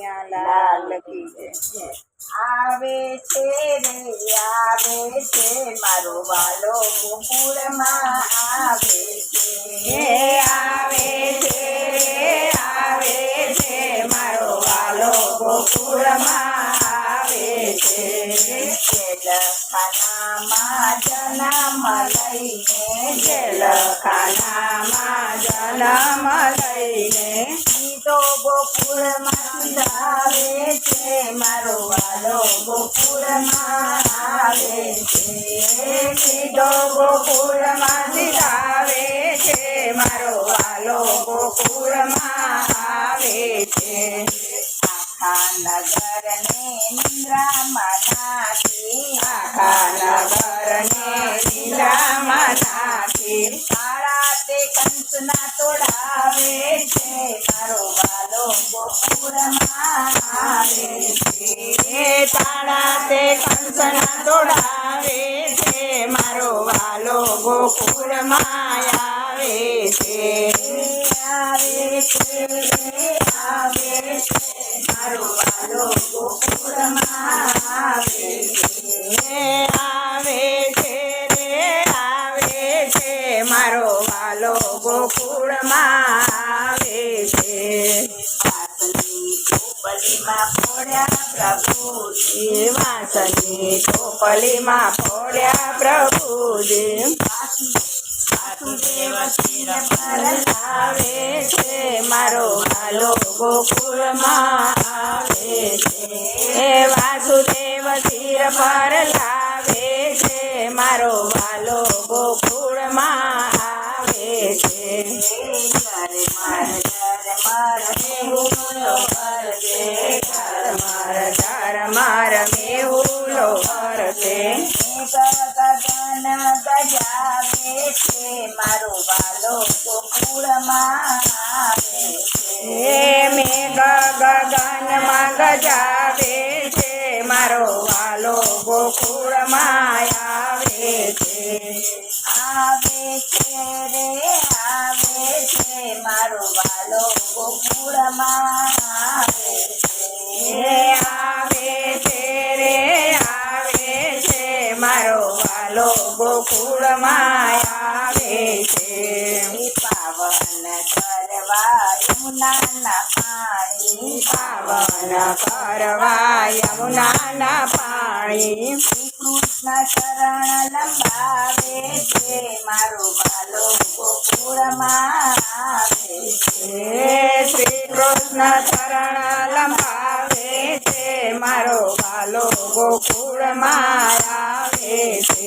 કનૈયા લાલ કી આવે છે રે આવે છે મારો વાલો ગોકુળમાં આવે છે. આવે છે રે આવે છે મારો વાલો ગોકુળમાં આવે છે. જેલખાનામાં જન્મ લઈને જેલખાનામાં જન્મ લઈને તો ગોકુળમાં આવે છે, મારો વાલો ગોકુળમાં આવે છે. સીધો ગોકુળમાં આવે છે, મારો વાલો ગોકુળમાં આવે છે. આખા નગરને નિંદ્રામાં નાખી, આખા નગરને નિંદ્રામાં નાખી. સારા તે કંસના તોડાવે છે વાલો ગોકુળમાં આવે છે એ તાળા તે કંસના તોડાવે છે મારો વાલો ગોકુળમાં આવે છે આવે છે ચોપલીમાં પડ્યા પ્રભુજી વાસની ચોપલીમાં પડ્યા પ્રભુજી આવે છે. મારો હાલો ગોકુળમાં આવે છે. વાસુદેવ શિર પર લાવે છે. મારો વાલો ગોકુળમાં આવે છે. ઘર માર માર મેહુલો કરશે ગગન ગજાવે છે મારો વાલો ગોકુળમાં આવે છે ગજાવે છે મારો વાલો ગોકુળમાં આવે છે. આવે છે રે, આવે છે, મારો વાલો ગોકુળમાં વાલો ગોકુળમાં આવે છે. પાવન કરવા યમુનાના પાણી. પાવન કરવા યમુનાના પાણી. કૃષ્ણ શરણ લંબાવે છે. મારો બાલો ગોકુળમાં આવે શ્રી કૃષ્ણ ચરણ લંબાવે છે. મારો બાલો ગોકુળમાં આવે છે.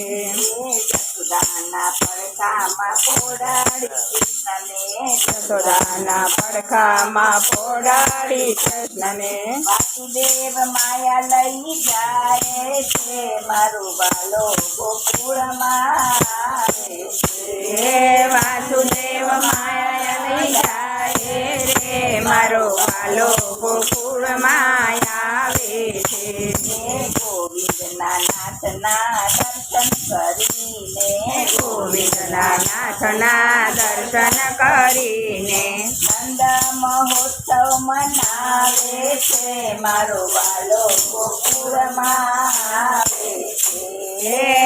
યશોદાના પડખામાં પોડાડી કૃષ્ણને યશોદાના પડખામાં પોડાડી કૃષ્ણને. વાસુદેવ માયા લઈ જાય છે મારો બાલો ગોકુળમાં આવે છે. વાસુદેવ માયા લઈ જાય રે મારો બાલો ગોકુળમાં આવે છે. દર્શન કરીને ગોવિંદના નાથના દર્શન કરીને નંદ મહોત્સવ મનાવે છે. મારો વાલો ગોકુળમાં આવે છે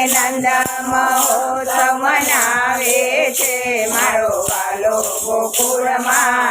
નંદ મહોત્સવ મનાવે છે. મારો વાલો ગોકુળમાં